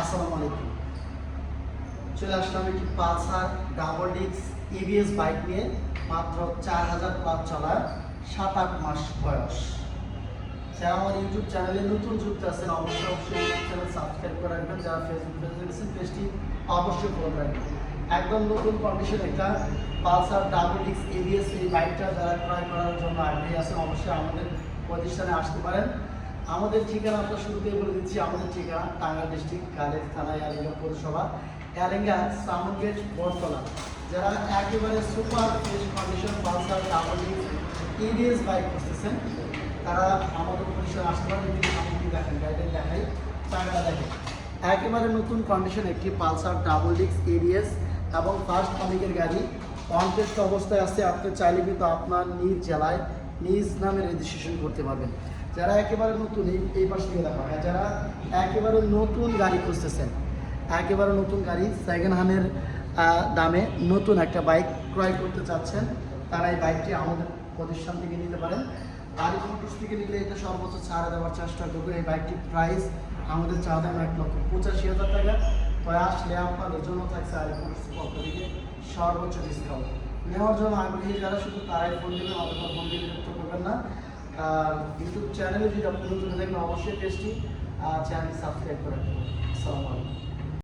আসসালামু আলাইকুম। চলে আসলাম একটি পালসার ডাবল ডিক্স ইবিএস বাইক নিয়ে মাত্র চার হাজার প্লাস চলার সাত আট মাস বয়স। যারা আমার ইউটিউব চ্যানেলে নতুন যুক্ত আছেন, অবশ্যই অবশ্যই চ্যানেল সাবস্ক্রাইব করে রাখবেন। যারা ফেসবুক পেজে গেছেন পেজটি অবশ্যই ফলো রাখবেন। একদম নতুন কন্ডিশন একটা পালসার ডাবল ডিক্স এবিএস এই বাইকটা যারা ক্রয় করার জন্য আগ্রহী আছেন, অবশ্যই আমাদের প্রতিষ্ঠানে আসতে পারেন। আমাদের ঠিকানা আমরা শুরুতেই বলে দিচ্ছি, আমাদের ঠিকানা টাঙ্গা ডিস্ট্রিক্ট কালেজ থানা ইয়ালিঙ্গা পৌরসভা ইয়ালিঙ্গা সামুনগেট বটতলা। যারা একেবারে super fresh condition, Pulsar, double ABS bike খুঁজতেছেন, তারা আমাদের প্রতিষ্ঠানে আসতে পারেন, যদি সামগ্রী দেখেন গাইডেন দেখাই চাকা দেখেন। একেবারে নতুন কন্ডিশন একটি পালসার, ডাবল ডিক্স এবিএস এবং ফার্স্ট মালিকের গাড়ি। কনটেস্ট অবস্থায় আছে, আপনি চাইলে কিন্তু আপনার নিজ জেলায়, নিজ নামে রেজিস্ট্রেশন করতে পারবেন। যারা একেবারে নতুন, এই এই পাশ থেকে দেখা, হয়, যারা একেবারে নতুন গাড়ি খুঁজতেছেন, একেবারে নতুন গাড়ি সেকেন্ড হ্যান্ডের দামে নতুন একটা বাইক ক্রয় করতে চাচ্ছেন, তারা এই বাইকটি আমাদের প্রতিষ্ঠান থেকে নিতে পারেন। গাড়ি মোটরস থেকে নিলে এটা সর্বোচ্চ ছাড় দেওয়ার চেষ্টা করব এই বাইকটির প্রাইস আমাদের চা দাম এক লক্ষ পঁচাশি হাজার টাকা। আসলে আপনাদের জন্য থাকছে আর মোটরস পক্ষ থেকে সর্বোচ্চ ডিসকাউন্ট নেওয়ার জন্য আগ্রহী যারা শুধু তারাই ফোন দেবেন, অথবা ফোন করবেন না। ইউটিউব চ্যানেলে যদি আপনি নতুন থাকেন অবশ্যই পেজটি চ্যানেল সাবস্ক্রাইব করে রাখবেন। আসসালামু আলাইকুম।